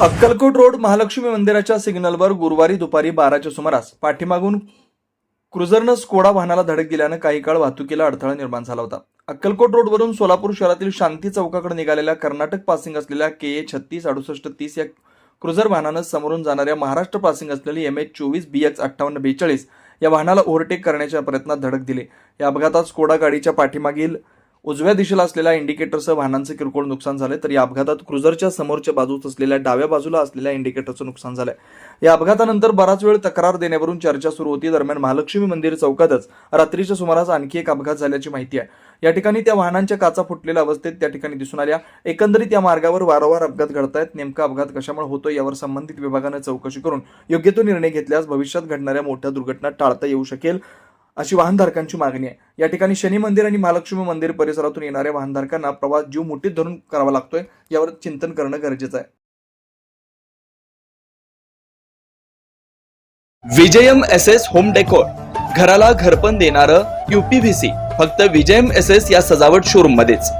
Akkalkot road Mahalakshmi मंदिराच्या सिग्नलवर गुरुवारी दुपारी बाराच्या सुमारास पाठीमागून क्रुझरनं स्कोडा वाहनाला धडक दिल्यानं काही काळ वाहतुकीला अडथळा निर्माण झाला होता. अक्कलकोट रोडवरून सोलापूर शहरातील शांती चौकाकडे निघालेल्या कर्नाटक पासिंग असलेल्या के ए छत्तीस अडुसष्ट तीस या क्रुझर वाहनानं समोरून जाणाऱ्या महाराष्ट्र पासिंग असलेली एम एच चोवीस बी एक्स अठ्ठावन्न बेचाळीस या वाहनाला ओव्हरटेक करण्याच्या प्रयत्नात धडक दिले. या अपघातात स्कोडा गाडीच्या पाठीमागील उजव्या दिशेला असलेल्या इंडिकेटरसह वाहनांचे किरकोळ नुकसान झाले तर या अपघातात क्रुझरच्या समोरच्या बाजूस असलेल्या डाव्या बाजूला असलेल्या इंडिकेटरचं नुकसान झालंय. या अपघातानंतर बराच वेळ तक्रार देण्यावरून चर्चा सुरू होती. दरम्यान महालक्ष्मी मंदिर चौकातच रात्रीच्या सुमारास आणखी एक अपघात झाल्याची माहिती आहे. या ठिकाणी त्या वाहनांच्या काचा फुटलेल्या अवस्थेत त्या ठिकाणी दिसून आल्या. एकंदरीत या मार्गावर वारंवार अपघात घडतायत. नेमका अपघात कशामुळे होतो यावर संबंधित विभागानं चौकशी करून योग्य तो निर्णय घेतल्यास भविष्यात घडणाऱ्या मोठ्या दुर्घटना टाळता येऊ शकेल. अशी वाहनधारकांची मागणी आहे. या ठिकाणी शनी मंदिर आणि महालक्ष्मी मंदिर परिसरातून येणाऱ्या वाहनधारकांना प्रवास जीव मुठीत धरून करावा लागतोय. यावर चिंतन करणं गरजेचं आहे. Vijayam S S home decor. घराला घरपण देणारं युपीव्हीसी फक्त विजयम एस एस या सजावट शोरूम मध्येच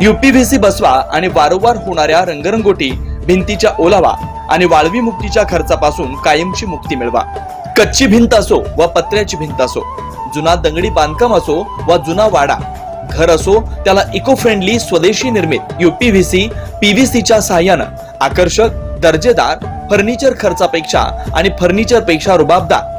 युपीव्हीसी बसवा आणि वारंवार होणाऱ्या रंगरंगोटी भिंतीच्या ओलावा आणि वाळवी मुक्तीच्या खर्चापासून कायमची मुक्ती मिळवा. कच्ची भिंत असो व पत्र्याची भिंत असो जुना दगडी बांधकाम असो वा जुना वाडा घर असो त्याला इको फ्रेंडली स्वदेशी निर्मित युपीव्हीसी पीव्हीसीच्या सहाय्यानं आकर्षक दर्जेदार फर्निचर खर्चापेक्षा आणि फर्निचरपेक्षा रुबाबदार.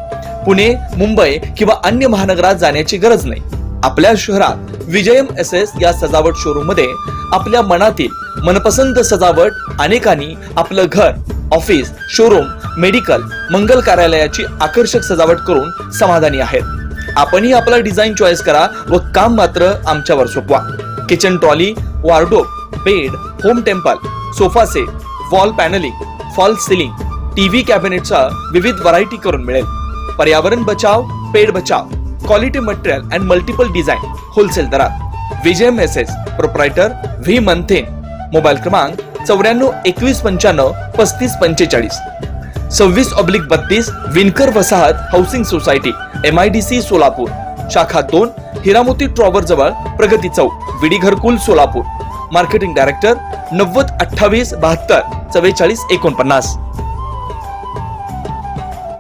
पुणे मुंबई किंवा अन्य महानगरात जाण्याची गरज नाही. आपल्या शहरात विजयम एस एस या सजावट शोरूममध्ये आपल्या मनातील मनपसंत सजावट अनेकांनी आपलं घर ऑफिस शोरूम मेडिकल मंगल कार्यालयाची आकर्षक सजावट करून समाधानी आहेत. आपणही आपला डिझाईन चॉईस करा व काम मात्र आमच्यावर सोपवा. Kitchen trolley wardrobe bed home temple sofa set wall panelling fall ceiling TV कॅबिनेटचा विविध व्हरायटी करून मिळेल. पर्यावरण बचाव पेड बचाव quality material and multiple design wholesale दरात. विजय मेसेज प्रोप्रायटर व्ही मंथेन मोबाईल क्रमांक चौऱ्याण्णव एकवीस पंच्याण्णव पस्तीस पंचेचाळीस. सव्वीस ऑब्लिक बत्तीस विनकर वसाहत housing society M I D C Solapur. शाखा दोन हिरामोती ट्रॉवर जवळ प्रगती चौक विडी घरकुल सोलापूर. मार्केटिंग डायरेक्टर नव्वद अठ्ठावीस बहात्तर चव्वेचाळीस एकोणपन्नास.